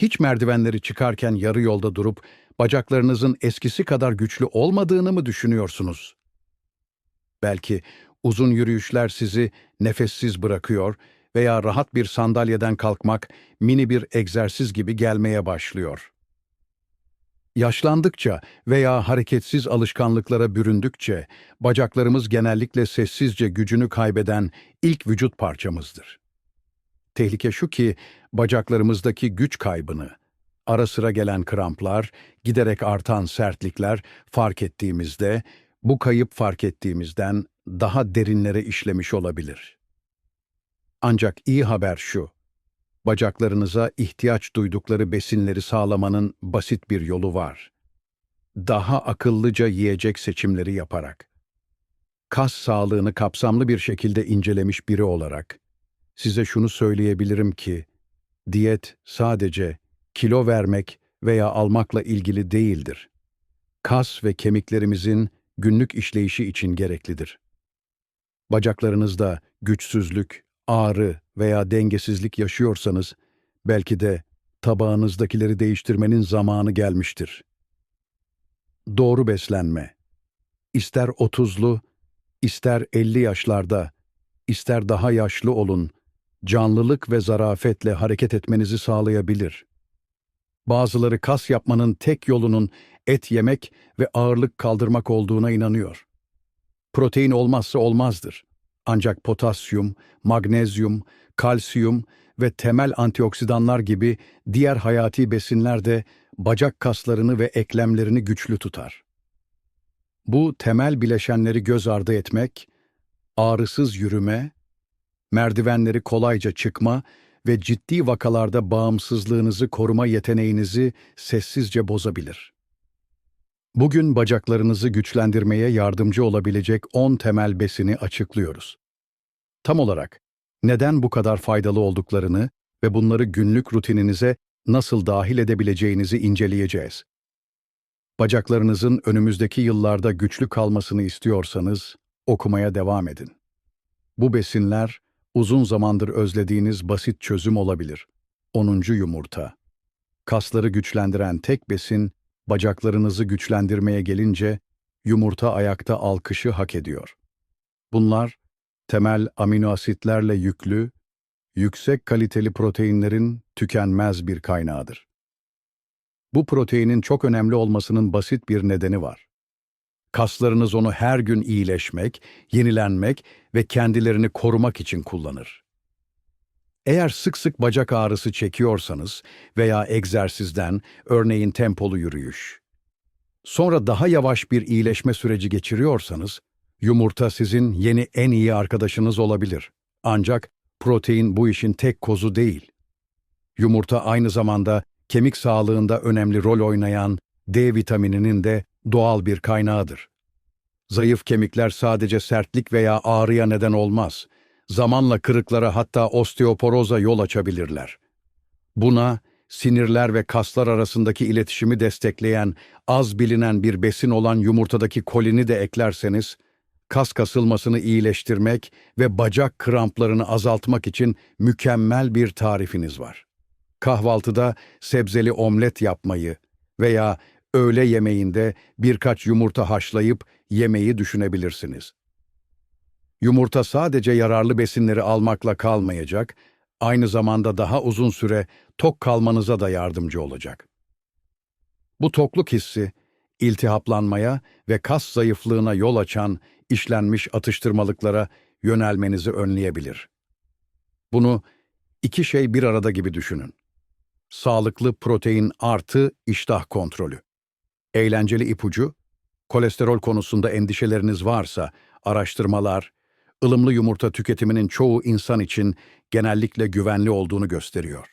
Hiç merdivenleri çıkarken yarı yolda durup bacaklarınızın eskisi kadar güçlü olmadığını mı düşünüyorsunuz? Belki uzun yürüyüşler sizi nefessiz bırakıyor veya rahat bir sandalyeden kalkmak mini bir egzersiz gibi gelmeye başlıyor. Yaşlandıkça veya hareketsiz alışkanlıklara büründükçe bacaklarımız genellikle sessizce gücünü kaybeden ilk vücut parçamızdır. Tehlike şu ki bacaklarımızdaki güç kaybını, ara sıra gelen kramplar, giderek artan sertlikler fark ettiğimizde, bu kayıp fark ettiğimizden daha derinlere işlemiş olabilir. Ancak iyi haber şu, bacaklarınıza ihtiyaç duydukları besinleri sağlamanın basit bir yolu var. Daha akıllıca yiyecek seçimleri yaparak. Kas sağlığını kapsamlı bir şekilde incelemiş biri olarak, size şunu söyleyebilirim ki, diyet sadece kilo vermek veya almakla ilgili değildir. Kas ve kemiklerimizin günlük işleyişi için gereklidir. Bacaklarınızda güçsüzlük, ağrı veya dengesizlik yaşıyorsanız, belki de tabağınızdakileri değiştirmenin zamanı gelmiştir. Doğru beslenme. İster 30'lu, ister 50 yaşlarda, ister daha yaşlı olun, canlılık ve zarafetle hareket etmenizi sağlayabilir. Bazıları kas yapmanın tek yolunun et yemek ve ağırlık kaldırmak olduğuna inanıyor. Protein olmazsa olmazdır. Ancak potasyum, magnezyum, kalsiyum ve temel antioksidanlar gibi diğer hayati besinler de bacak kaslarını ve eklemlerini güçlü tutar. Bu temel bileşenleri göz ardı etmek, ağrısız yürüme, merdivenleri kolayca çıkma ve ciddi vakalarda bağımsızlığınızı koruma yeteneğinizi sessizce bozabilir. Bugün bacaklarınızı güçlendirmeye yardımcı olabilecek 10 temel besini açıklıyoruz. Tam olarak neden bu kadar faydalı olduklarını ve bunları günlük rutininize nasıl dahil edebileceğinizi inceleyeceğiz. Bacaklarınızın önümüzdeki yıllarda güçlü kalmasını istiyorsanız okumaya devam edin. Bu besinler uzun zamandır özlediğiniz basit çözüm olabilir. 10. yumurta. Kasları güçlendiren tek besin bacaklarınızı güçlendirmeye gelince yumurta ayakta alkışı hak ediyor. Bunlar temel amino asitlerle yüklü, yüksek kaliteli proteinlerin tükenmez bir kaynağıdır. Bu proteinin çok önemli olmasının basit bir nedeni var. Kaslarınız onu her gün iyileşmek, yenilenmek ve kendilerini korumak için kullanır. Eğer sık sık bacak ağrısı çekiyorsanız veya egzersizden, örneğin tempolu yürüyüş, sonra daha yavaş bir iyileşme süreci geçiriyorsanız, yumurta sizin yeni en iyi arkadaşınız olabilir. Ancak protein bu işin tek kozu değil. Yumurta aynı zamanda kemik sağlığında önemli rol oynayan D vitamininin de doğal bir kaynağıdır. Zayıf kemikler sadece sertlik veya ağrıya neden olmaz. Zamanla kırıklara hatta osteoporoza yol açabilirler. Buna sinirler ve kaslar arasındaki iletişimi destekleyen az bilinen bir besin olan yumurtadaki kolini de eklerseniz, kas kasılmasını iyileştirmek ve bacak kramplarını azaltmak için mükemmel bir tarifiniz var. Kahvaltıda sebzeli omlet yapmayı veya öğle yemeğinde birkaç yumurta haşlayıp yemeği düşünebilirsiniz. Yumurta sadece yararlı besinleri almakla kalmayacak, aynı zamanda daha uzun süre tok kalmanıza da yardımcı olacak. Bu tokluk hissi, iltihaplanmaya ve kas zayıflığına yol açan işlenmiş atıştırmalıklara yönelmenizi önleyebilir. Bunu iki şey bir arada gibi düşünün. Sağlıklı protein artı iştah kontrolü. Eğlenceli ipucu, kolesterol konusunda endişeleriniz varsa araştırmalar, ılımlı yumurta tüketiminin çoğu insan için genellikle güvenli olduğunu gösteriyor.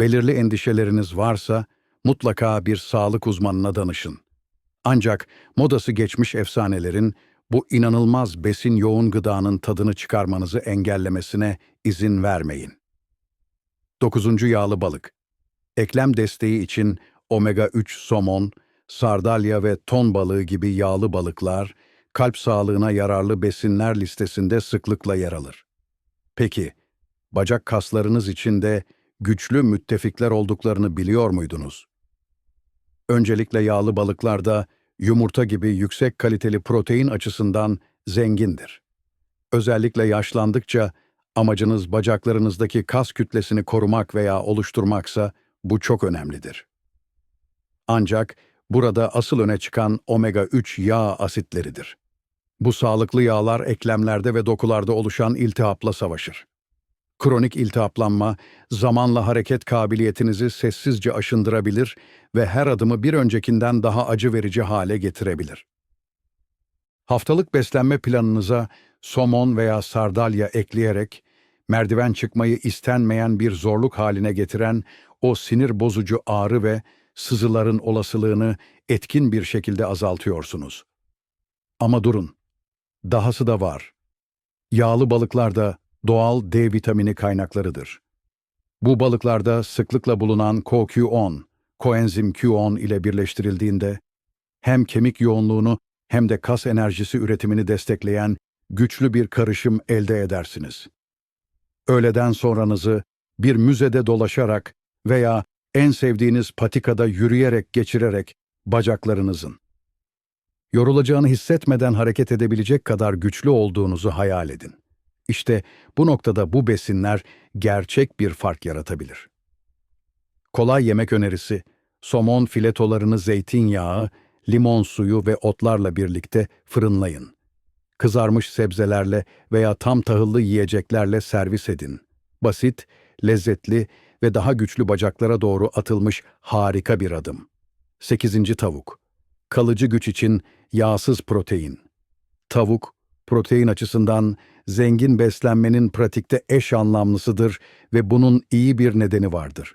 Belirli endişeleriniz varsa mutlaka bir sağlık uzmanına danışın. Ancak modası geçmiş efsanelerin bu inanılmaz besin yoğun gıdanın tadını çıkarmanızı engellemesine izin vermeyin. 9. Yağlı balık. Eklem desteği için omega-3 somon, sardalya ve ton balığı gibi yağlı balıklar, kalp sağlığına yararlı besinler listesinde sıklıkla yer alır. Peki, bacak kaslarınız için de güçlü müttefikler olduklarını biliyor muydunuz? Öncelikle yağlı balıklarda yumurta gibi yüksek kaliteli protein açısından zengindir. Özellikle yaşlandıkça amacınız bacaklarınızdaki kas kütlesini korumak veya oluşturmaksa bu çok önemlidir. Ancak burada asıl öne çıkan omega-3 yağ asitleridir. Bu sağlıklı yağlar eklemlerde ve dokularda oluşan iltihapla savaşır. Kronik iltihaplanma, zamanla hareket kabiliyetinizi sessizce aşındırabilir ve her adımı bir öncekinden daha acı verici hale getirebilir. Haftalık beslenme planınıza somon veya sardalya ekleyerek, merdiven çıkmayı istenmeyen bir zorluk haline getiren o sinir bozucu ağrı ve sızıların olasılığını etkin bir şekilde azaltıyorsunuz. Ama durun, dahası da var. Yağlı balıklar da doğal D vitamini kaynaklarıdır. Bu balıklarda sıklıkla bulunan CoQ10, koenzim Q10 ile birleştirildiğinde hem kemik yoğunluğunu hem de kas enerjisi üretimini destekleyen güçlü bir karışım elde edersiniz. Öğleden sonranızı bir müzede dolaşarak veya en sevdiğiniz patikada yürüyerek geçirerek bacaklarınızın yorulacağını hissetmeden hareket edebilecek kadar güçlü olduğunuzu hayal edin. İşte bu noktada bu besinler gerçek bir fark yaratabilir. Kolay yemek önerisi, somon filetolarını zeytinyağı, limon suyu ve otlarla birlikte fırınlayın. Kızarmış sebzelerle veya tam tahıllı yiyeceklerle servis edin. Basit, lezzetli ve daha güçlü bacaklara doğru atılmış harika bir adım. 8. Tavuk Kalıcı güç için yağsız protein. Tavuk, protein açısından zengin beslenmenin pratikte eş anlamlısıdır ve bunun iyi bir nedeni vardır.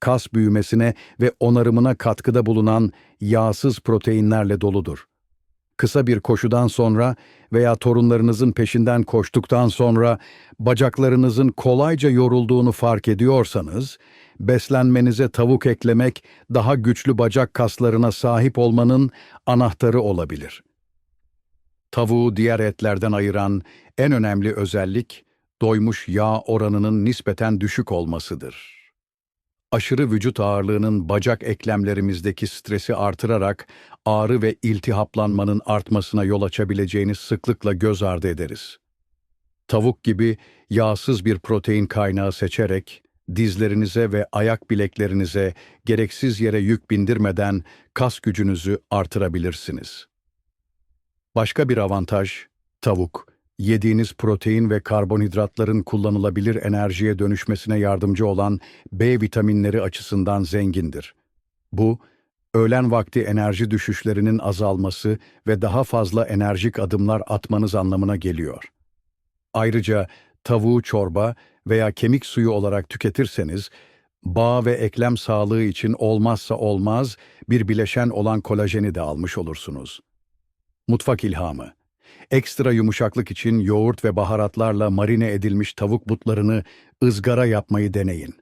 Kas büyümesine ve onarımına katkıda bulunan yağsız proteinlerle doludur. Kısa bir koşudan sonra veya torunlarınızın peşinden koştuktan sonra bacaklarınızın kolayca yorulduğunu fark ediyorsanız, beslenmenize tavuk eklemek daha güçlü bacak kaslarına sahip olmanın anahtarı olabilir. Tavuğu diğer etlerden ayıran en önemli özellik, doymuş yağ oranının nispeten düşük olmasıdır. Aşırı vücut ağırlığının bacak eklemlerimizdeki stresi artırarak ağrı ve iltihaplanmanın artmasına yol açabileceğini sıklıkla göz ardı ederiz. Tavuk gibi yağsız bir protein kaynağı seçerek, dizlerinize ve ayak bileklerinize gereksiz yere yük bindirmeden kas gücünüzü artırabilirsiniz. Başka bir avantaj, tavuk, yediğiniz protein ve karbonhidratların kullanılabilir enerjiye dönüşmesine yardımcı olan B vitaminleri açısından zengindir. Bu, öğlen vakti enerji düşüşlerinin azalması ve daha fazla enerjik adımlar atmanız anlamına geliyor. Ayrıca tavuğu çorba veya kemik suyu olarak tüketirseniz, bağ ve eklem sağlığı için olmazsa olmaz bir bileşen olan kolajeni de almış olursunuz. Mutfak ilhamı Ekstra yumuşaklık için yoğurt ve baharatlarla marine edilmiş tavuk butlarını ızgara yapmayı deneyin.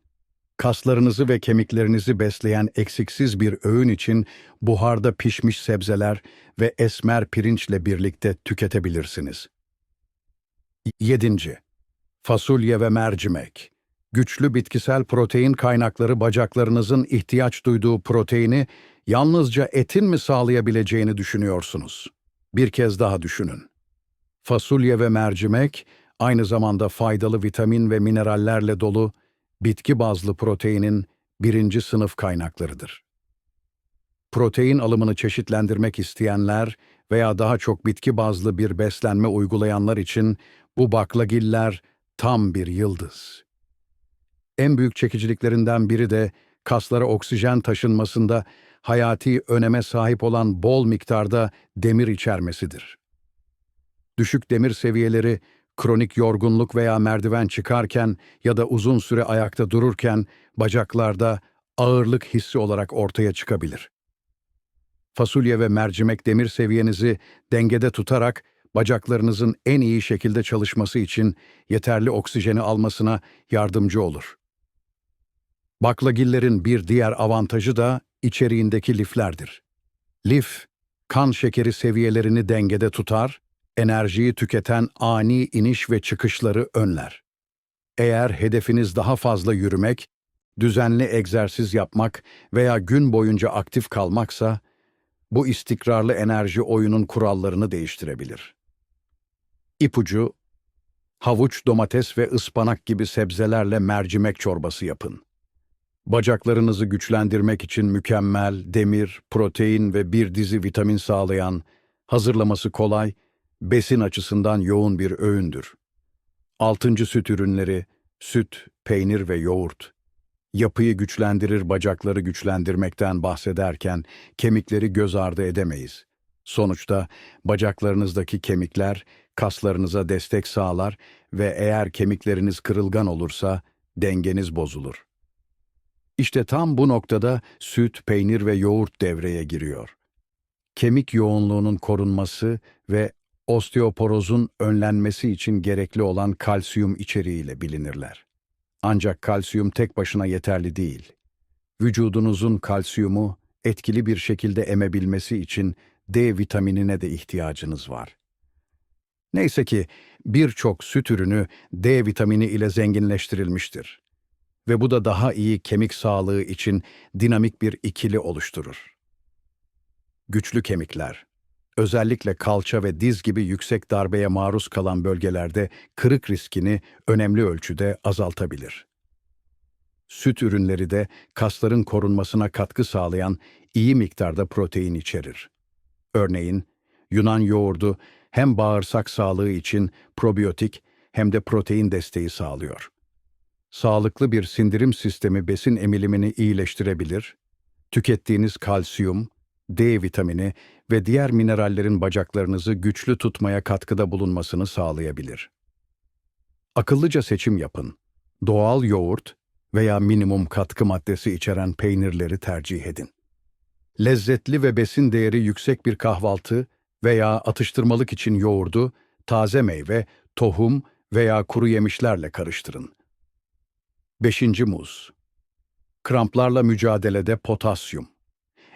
Kaslarınızı ve kemiklerinizi besleyen eksiksiz bir öğün için buharda pişmiş sebzeler ve esmer pirinçle birlikte tüketebilirsiniz. 7. Fasulye ve mercimek. Güçlü bitkisel protein kaynakları bacaklarınızın ihtiyaç duyduğu proteini yalnızca etin mi sağlayabileceğini düşünüyorsunuz? Bir kez daha düşünün. Fasulye ve mercimek aynı zamanda faydalı vitamin ve minerallerle dolu bitki bazlı proteinin birinci sınıf kaynaklarıdır. Protein alımını çeşitlendirmek isteyenler veya daha çok bitki bazlı bir beslenme uygulayanlar için bu baklagiller tam bir yıldız. En büyük çekiciliklerinden biri de kaslara oksijen taşınmasında hayati öneme sahip olan bol miktarda demir içermesidir. Düşük demir seviyeleri kronik yorgunluk veya merdiven çıkarken ya da uzun süre ayakta dururken bacaklarda ağırlık hissi olarak ortaya çıkabilir. Fasulye ve mercimek demir seviyenizi dengede tutarak bacaklarınızın en iyi şekilde çalışması için yeterli oksijeni almasına yardımcı olur. Baklagillerin bir diğer avantajı da içeriğindeki liflerdir. Lif, kan şekeri seviyelerini dengede tutar, enerjiyi tüketen ani iniş ve çıkışları önler. Eğer hedefiniz daha fazla yürümek düzenli egzersiz yapmak veya gün boyunca aktif kalmaksa, bu istikrarlı enerji oyunun kurallarını değiştirebilir. İpucu, havuç, domates ve ıspanak gibi sebzelerle mercimek çorbası yapın. Bacaklarınızı güçlendirmek için mükemmel, demir, protein ve bir dizi vitamin sağlayan, hazırlaması kolay, besin açısından yoğun bir öğündür. Altıncı süt ürünleri, süt, peynir ve yoğurt. Yapıyı güçlendirir, bacakları güçlendirmekten bahsederken kemikleri göz ardı edemeyiz. Sonuçta bacaklarınızdaki kemikler kaslarınıza destek sağlar ve eğer kemikleriniz kırılgan olursa dengeniz bozulur. İşte tam bu noktada süt, peynir ve yoğurt devreye giriyor. Kemik yoğunluğunun korunması ve osteoporozun önlenmesi için gerekli olan kalsiyum içeriğiyle bilinirler. Ancak kalsiyum tek başına yeterli değil. Vücudunuzun kalsiyumu etkili bir şekilde emebilmesi için D vitaminine de ihtiyacınız var. Neyse ki birçok süt ürünü D vitamini ile zenginleştirilmiştir. Ve bu da daha iyi kemik sağlığı için dinamik bir ikili oluşturur. Güçlü kemikler özellikle kalça ve diz gibi yüksek darbeye maruz kalan bölgelerde kırık riskini önemli ölçüde azaltabilir. Süt ürünleri de kasların korunmasına katkı sağlayan iyi miktarda protein içerir. Örneğin Yunan yoğurdu hem bağırsak sağlığı için probiyotik hem de protein desteği sağlıyor. Sağlıklı bir sindirim sistemi besin emilimini iyileştirebilir, tükettiğiniz kalsiyum, D vitamini ve diğer minerallerin bacaklarınızı güçlü tutmaya katkıda bulunmasını sağlayabilir. Akıllıca seçim yapın. Doğal yoğurt veya minimum katkı maddesi içeren peynirleri tercih edin. Lezzetli ve besin değeri yüksek bir kahvaltı veya atıştırmalık için yoğurdu, taze meyve, tohum veya kuru yemişlerle karıştırın. 5. Muz Kramplarla mücadelede potasyum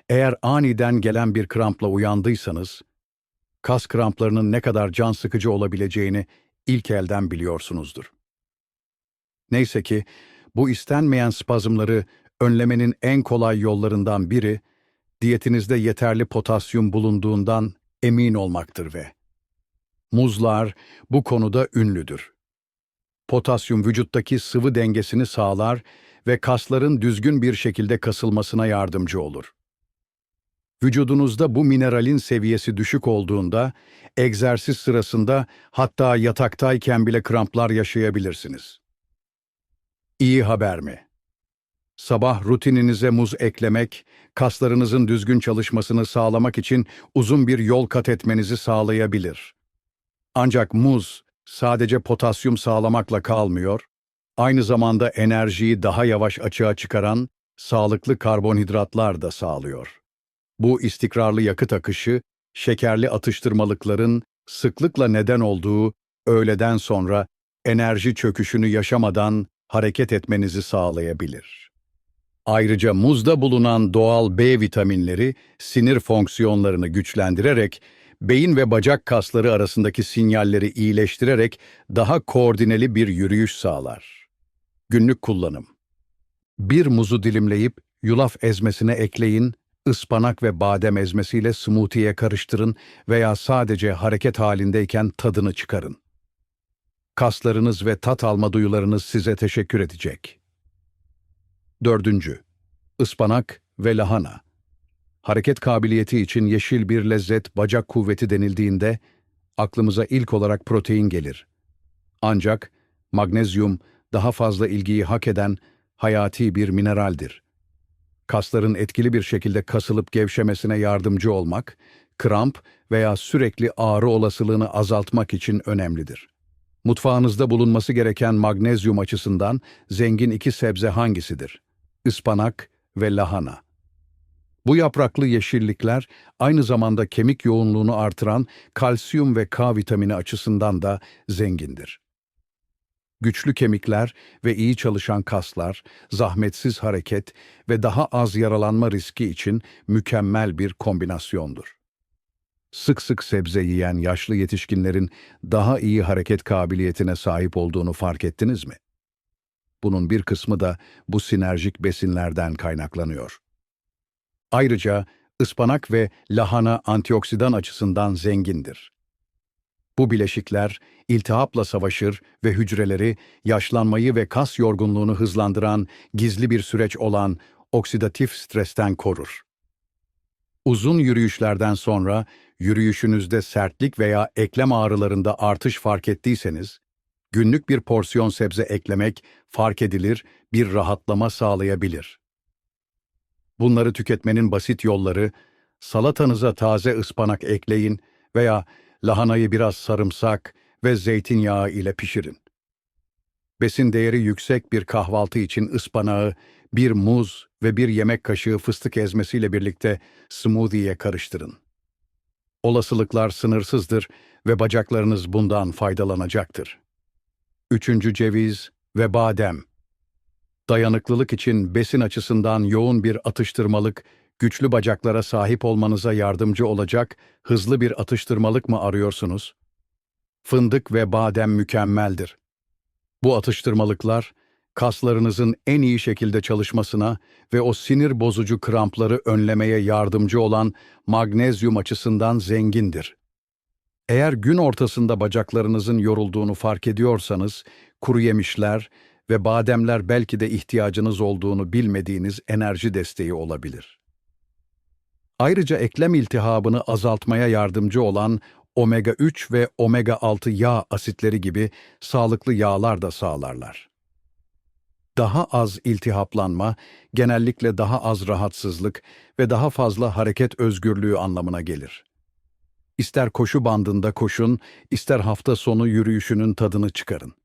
eğer aniden gelen bir krampla uyandıysanız, kas kramplarının ne kadar can sıkıcı olabileceğini ilk elden biliyorsunuzdur. Neyse ki bu istenmeyen spazmları önlemenin en kolay yollarından biri, diyetinizde yeterli potasyum bulunduğundan emin olmaktır ve muzlar bu konuda ünlüdür. Potasyum vücuttaki sıvı dengesini sağlar ve kasların düzgün bir şekilde kasılmasına yardımcı olur. Vücudunuzda bu mineralin seviyesi düşük olduğunda, egzersiz sırasında hatta yataktayken bile kramplar yaşayabilirsiniz. İyi haber mi? Sabah rutininize muz eklemek, kaslarınızın düzgün çalışmasını sağlamak için uzun bir yol kat etmenizi sağlayabilir. Ancak muz sadece potasyum sağlamakla kalmıyor, aynı zamanda enerjiyi daha yavaş açığa çıkaran sağlıklı karbonhidratlar da sağlıyor. Bu istikrarlı yakıt akışı, şekerli atıştırmalıkların sıklıkla neden olduğu öğleden sonra enerji çöküşünü yaşamadan hareket etmenizi sağlayabilir. Ayrıca muzda bulunan doğal B vitaminleri sinir fonksiyonlarını güçlendirerek beyin ve bacak kasları arasındaki sinyalleri iyileştirerek daha koordineli bir yürüyüş sağlar. Günlük kullanım Bir muzu dilimleyip yulaf ezmesine ekleyin ıspanak ve badem ezmesiyle smoothie'ye karıştırın veya sadece hareket halindeyken tadını çıkarın. Kaslarınız ve tat alma duyularınız size teşekkür edecek. Dördüncü, ıspanak ve lahana. Hareket kabiliyeti için yeşil bir lezzet, bacak kuvveti denildiğinde aklımıza ilk olarak protein gelir. Ancak magnezyum daha fazla ilgiyi hak eden hayati bir mineraldir kasların etkili bir şekilde kasılıp gevşemesine yardımcı olmak, kramp veya sürekli ağrı olasılığını azaltmak için önemlidir. Mutfağınızda bulunması gereken magnezyum açısından zengin iki sebze hangisidir? Ispanak ve lahana. Bu yapraklı yeşillikler aynı zamanda kemik yoğunluğunu artıran kalsiyum ve K vitamini açısından da zengindir. Güçlü kemikler ve iyi çalışan kaslar, zahmetsiz hareket ve daha az yaralanma riski için mükemmel bir kombinasyondur. Sık sık sebze yiyen yaşlı yetişkinlerin daha iyi hareket kabiliyetine sahip olduğunu fark ettiniz mi? Bunun bir kısmı da bu sinerjik besinlerden kaynaklanıyor. Ayrıca ıspanak ve lahana antioksidan açısından zengindir. Bu bileşikler iltihapla savaşır ve hücreleri yaşlanmayı ve kas yorgunluğunu hızlandıran gizli bir süreç olan oksidatif stresten korur. Uzun yürüyüşlerden sonra yürüyüşünüzde sertlik veya eklem ağrılarında artış fark ettiyseniz, günlük bir porsiyon sebze eklemek fark edilir, bir rahatlama sağlayabilir. Bunları tüketmenin basit yolları, salatanıza taze ıspanak ekleyin veya lahanayı biraz sarımsak ve zeytinyağı ile pişirin. Besin değeri yüksek bir kahvaltı için ıspanağı, bir muz ve bir yemek kaşığı fıstık ezmesiyle birlikte smoothie'ye karıştırın. Olasılıklar sınırsızdır ve bacaklarınız bundan faydalanacaktır. Üçüncü ceviz ve badem. Dayanıklılık için besin açısından yoğun bir atıştırmalık, güçlü bacaklara sahip olmanıza yardımcı olacak hızlı bir atıştırmalık mı arıyorsunuz? Fındık ve badem mükemmeldir. Bu atıştırmalıklar, kaslarınızın en iyi şekilde çalışmasına ve o sinir bozucu krampları önlemeye yardımcı olan magnezyum açısından zengindir. Eğer gün ortasında bacaklarınızın yorulduğunu fark ediyorsanız, kuru yemişler ve bademler belki de ihtiyacınız olduğunu bilmediğiniz enerji desteği olabilir. Ayrıca eklem iltihabını azaltmaya yardımcı olan omega 3 ve omega 6 yağ asitleri gibi sağlıklı yağlar da sağlarlar. Daha az iltihaplanma, genellikle daha az rahatsızlık ve daha fazla hareket özgürlüğü anlamına gelir. İster koşu bandında koşun, ister hafta sonu yürüyüşünün tadını çıkarın.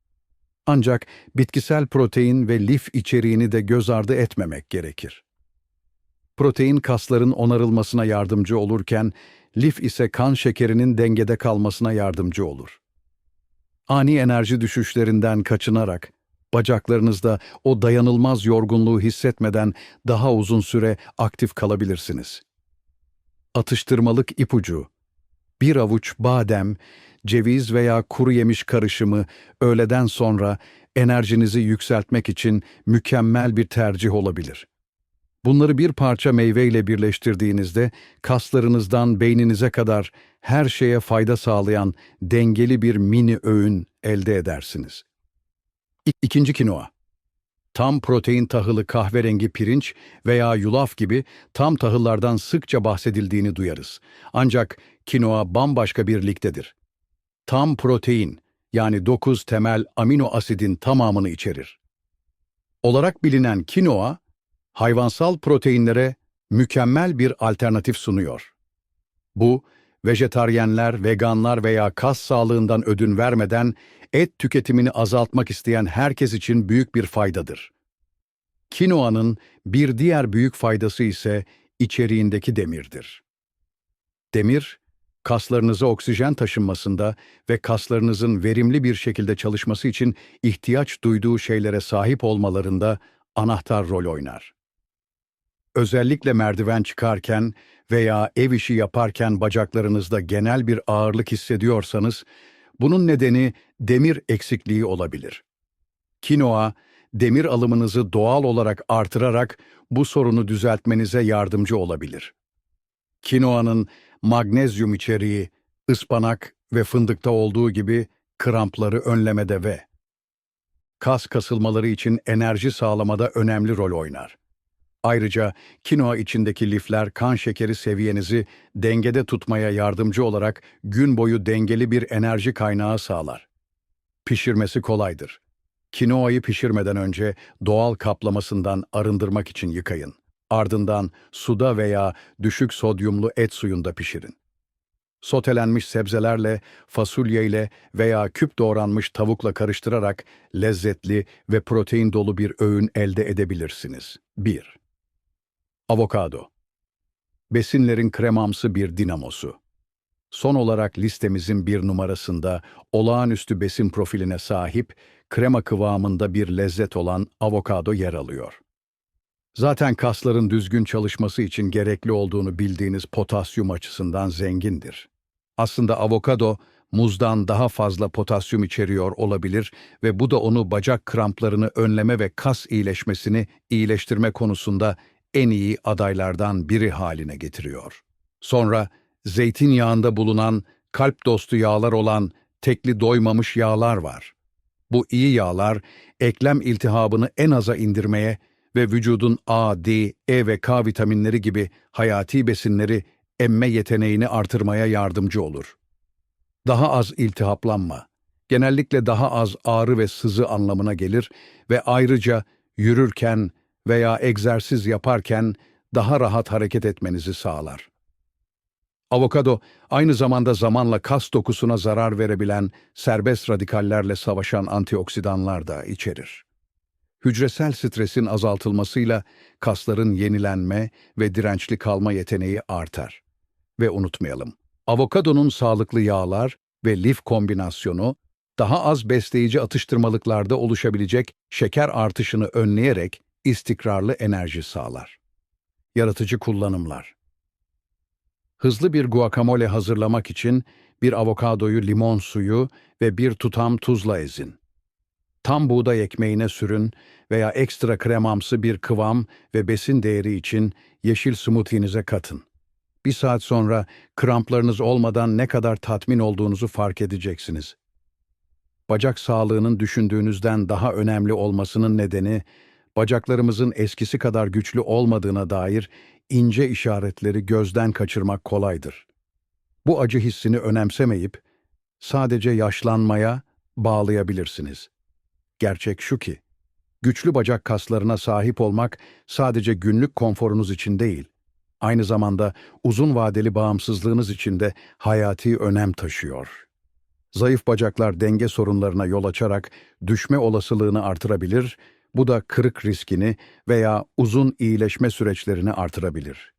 Ancak bitkisel protein ve lif içeriğini de göz ardı etmemek gerekir. Protein kasların onarılmasına yardımcı olurken, lif ise kan şekerinin dengede kalmasına yardımcı olur. Ani enerji düşüşlerinden kaçınarak, bacaklarınızda o dayanılmaz yorgunluğu hissetmeden daha uzun süre aktif kalabilirsiniz. Atıştırmalık ipucu Bir avuç badem, ceviz veya kuru yemiş karışımı öğleden sonra enerjinizi yükseltmek için mükemmel bir tercih olabilir. Bunları bir parça meyveyle birleştirdiğinizde kaslarınızdan beyninize kadar her şeye fayda sağlayan dengeli bir mini öğün elde edersiniz. İkinci kinoa. Tam protein tahılı kahverengi pirinç veya yulaf gibi tam tahıllardan sıkça bahsedildiğini duyarız. Ancak kinoa bambaşka bir ligdedir. Tam protein yani 9 temel amino asidin tamamını içerir. Olarak bilinen kinoa, hayvansal proteinlere mükemmel bir alternatif sunuyor. Bu, vejetaryenler, veganlar veya kas sağlığından ödün vermeden et tüketimini azaltmak isteyen herkes için büyük bir faydadır. Kinoanın bir diğer büyük faydası ise içeriğindeki demirdir. Demir, kaslarınıza oksijen taşınmasında ve kaslarınızın verimli bir şekilde çalışması için ihtiyaç duyduğu şeylere sahip olmalarında anahtar rol oynar. Özellikle merdiven çıkarken veya ev işi yaparken bacaklarınızda genel bir ağırlık hissediyorsanız, bunun nedeni demir eksikliği olabilir. Kinoa, demir alımınızı doğal olarak artırarak bu sorunu düzeltmenize yardımcı olabilir. Kinoanın magnezyum içeriği, ıspanak ve fındıkta olduğu gibi krampları önlemede ve kas kasılmaları için enerji sağlamada önemli rol oynar. Ayrıca kinoa içindeki lifler kan şekeri seviyenizi dengede tutmaya yardımcı olarak gün boyu dengeli bir enerji kaynağı sağlar. Pişirmesi kolaydır. Kinoayı pişirmeden önce doğal kaplamasından arındırmak için yıkayın. Ardından suda veya düşük sodyumlu et suyunda pişirin. Sotelenmiş sebzelerle, fasulyeyle veya küp doğranmış tavukla karıştırarak lezzetli ve protein dolu bir öğün elde edebilirsiniz. 1. Avokado Besinlerin kremamsı bir dinamosu. Son olarak listemizin bir numarasında olağanüstü besin profiline sahip, krema kıvamında bir lezzet olan avokado yer alıyor. Zaten kasların düzgün çalışması için gerekli olduğunu bildiğiniz potasyum açısından zengindir. Aslında avokado, muzdan daha fazla potasyum içeriyor olabilir ve bu da onu bacak kramplarını önleme ve kas iyileşmesini iyileştirme konusunda en iyi adaylardan biri haline getiriyor. Sonra zeytinyağında bulunan kalp dostu yağlar olan tekli doymamış yağlar var. Bu iyi yağlar eklem iltihabını en aza indirmeye ve vücudun A, D, E ve K vitaminleri gibi hayati besinleri emme yeteneğini artırmaya yardımcı olur. Daha az iltihaplanma, genellikle daha az ağrı ve sızı anlamına gelir ve ayrıca yürürken veya egzersiz yaparken daha rahat hareket etmenizi sağlar. Avokado aynı zamanda zamanla kas dokusuna zarar verebilen serbest radikallerle savaşan antioksidanlar da içerir. Hücresel stresin azaltılmasıyla kasların yenilenme ve dirençli kalma yeteneği artar. Ve unutmayalım, avokadonun sağlıklı yağlar ve lif kombinasyonu daha az besleyici atıştırmalıklarda oluşabilecek şeker artışını önleyerek istikrarlı enerji sağlar. Yaratıcı kullanımlar Hızlı bir guacamole hazırlamak için bir avokadoyu limon suyu ve bir tutam tuzla ezin. Tam buğday ekmeğine sürün veya ekstra kremamsı bir kıvam ve besin değeri için yeşil smoothie'nize katın. Bir saat sonra kramplarınız olmadan ne kadar tatmin olduğunuzu fark edeceksiniz. Bacak sağlığının düşündüğünüzden daha önemli olmasının nedeni, bacaklarımızın eskisi kadar güçlü olmadığına dair ince işaretleri gözden kaçırmak kolaydır. Bu acı hissini önemsemeyip sadece yaşlanmaya bağlayabilirsiniz. Gerçek şu ki, güçlü bacak kaslarına sahip olmak sadece günlük konforunuz için değil, aynı zamanda uzun vadeli bağımsızlığınız için de hayati önem taşıyor. Zayıf bacaklar denge sorunlarına yol açarak düşme olasılığını artırabilir, bu da kırık riskini veya uzun iyileşme süreçlerini artırabilir.